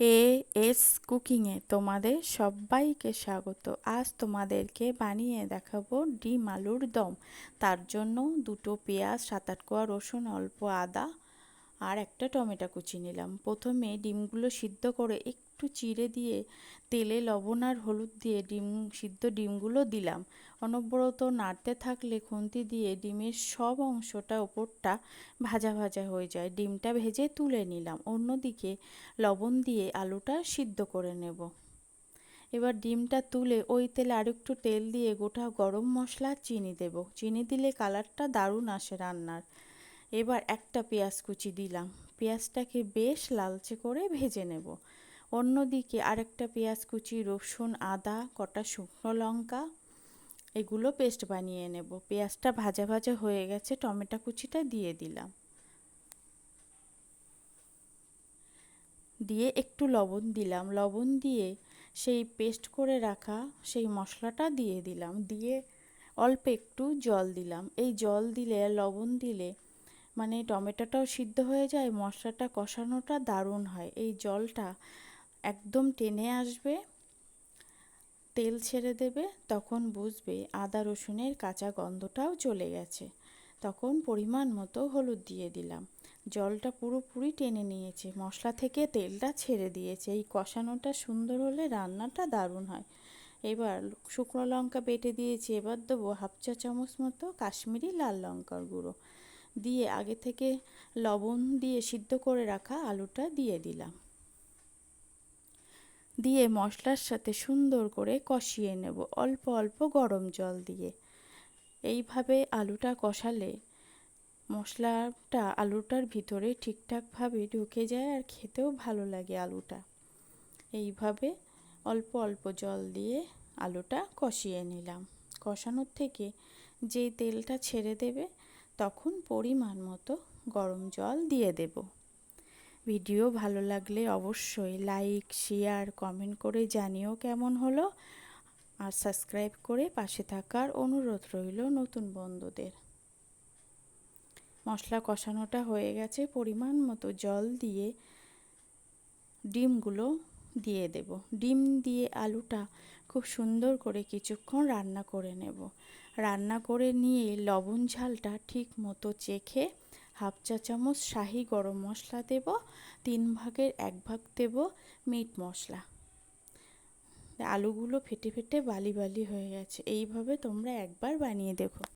A S কুকিংয়ে তোমাদের সবাইকে স্বাগত। আজ তোমাদেরকে বানিয়ে দেখাবো ডিম আলুর দম। তার জন্য দুটো পেঁয়াজ, সাত আট কোয়া রসুন, অল্প আদা আর একটা টমেটো কুচি নিলাম। প্রথমে ডিমগুলো সিদ্ধ করে একটু চিড়ে দিয়ে তেলে লবণ আর হলুদ দিয়ে ডিম, সিদ্ধ ডিমগুলো দিলাম। অনবরত নাড়তে থাকলে খুন্তি দিয়ে ডিমের সব অংশটা ওপরটা ভাজা ভাজা হয়ে যায়। ডিমটা ভেজে তুলে নিলাম। অন্যদিকে লবণ দিয়ে আলুটা সিদ্ধ করে নেব। এবার ডিমটা তুলে ওই তেলে আরেকটু তেল দিয়ে গোটা গরম মশলা চিনি দেব। চিনি দিলে কালারটা দারুণ আসে রান্নার। এবার একটা পেঁয়াজ কুচি দিলাম। পেঁয়াজটাকে বেশ লালচে করে ভেজে নেব। অন্যদিকে আরেকটা পেঁয়াজ কুচি, রসুন, আদা, কটা শুকনো লঙ্কা, এগুলো পেস্ট বানিয়ে নেব। পেঁয়াজটা ভাজা ভাজা হয়ে গেছে, টমেটো কুচিটা দিয়ে দিলাম। দিয়ে একটু লবণ দিলাম। লবণ দিয়ে সেই পেস্ট করে রাখা সেই মশলাটা দিয়ে দিলাম। দিয়ে অল্প একটু জল দিলাম। এই জল দিলে, লবণ দিলে মানে টমেটোটাও সিদ্ধ হয়ে যায়, মশলাটা কষানোটা দারুণ হয়। এই জলটা একদম টেনে আসবে, তেল ছেড়ে দেবে, তখন বুঝবে আদা রসুনের কাঁচা গন্ধটাও চলে গেছে। তখন পরিমাণ মতো হলুদ দিয়ে দিলাম। জলটা পুরোপুরি টেনে নিয়েছে। মশলা থেকে তেলটা ছেড়ে দিয়েছে। এই কষানোটা সুন্দর হলে রান্নাটা দারুণ হয়। এবার শুকনো লঙ্কা বেটে দিয়েছি। এবার দেবো হাফ চা চামচ মতো কাশ্মীরি লাল লঙ্কার গুঁড়ো। দিয়ে আগে থেকে লবণ দিয়ে সিদ্ধ করে রাখা আলুটা দিয়ে দিলাম। দিয়ে মশলার সাথে সুন্দর করে কষিয়ে নেব, অল্প অল্প গরম জল দিয়ে। এইভাবে আলুটা কষালে মশলাটা আলুটার ভিতরে ঠিকঠাকভাবে ঢুকে যায় আর খেতেও ভালো লাগে আলুটা। এইভাবে অল্প অল্প জল দিয়ে আলুটা কষিয়ে নিলাম। কষানোর থেকে যেই তেলটা ছেড়ে দেবে, তখন পরিমাণ মতো গরম জল দিয়ে দেব। ভিডিও ভালো লাগলে অবশ্যই লাইক, শেয়ার, কমেন্ট করে জানিও কেমন হলো। আর সাবস্ক্রাইব করে পাশে থাকার অনুরোধ রইল নতুন বন্ধুদের। মশলা কষানোটা হয়ে গেছে, পরিমাণ মতো জল দিয়ে ডিমগুলো দিয়ে দেব। ডিম দিয়ে আলুটা খুব সুন্দর করে কিছুক্ষণ রান্না করে নেব। রান্না করে নিয়ে লবণ ঝালটা ঠিক মতো চেখে হাফ চা চামচ শাহি গরম মশলা দেব, তিন ভাগের এক ভাগ দেব মিট মশলা। আলুগুলো ফেটে ফেটে বালি বালি হয়ে গেছে। এইভাবে তোমরা একবার বানিয়ে দেখো।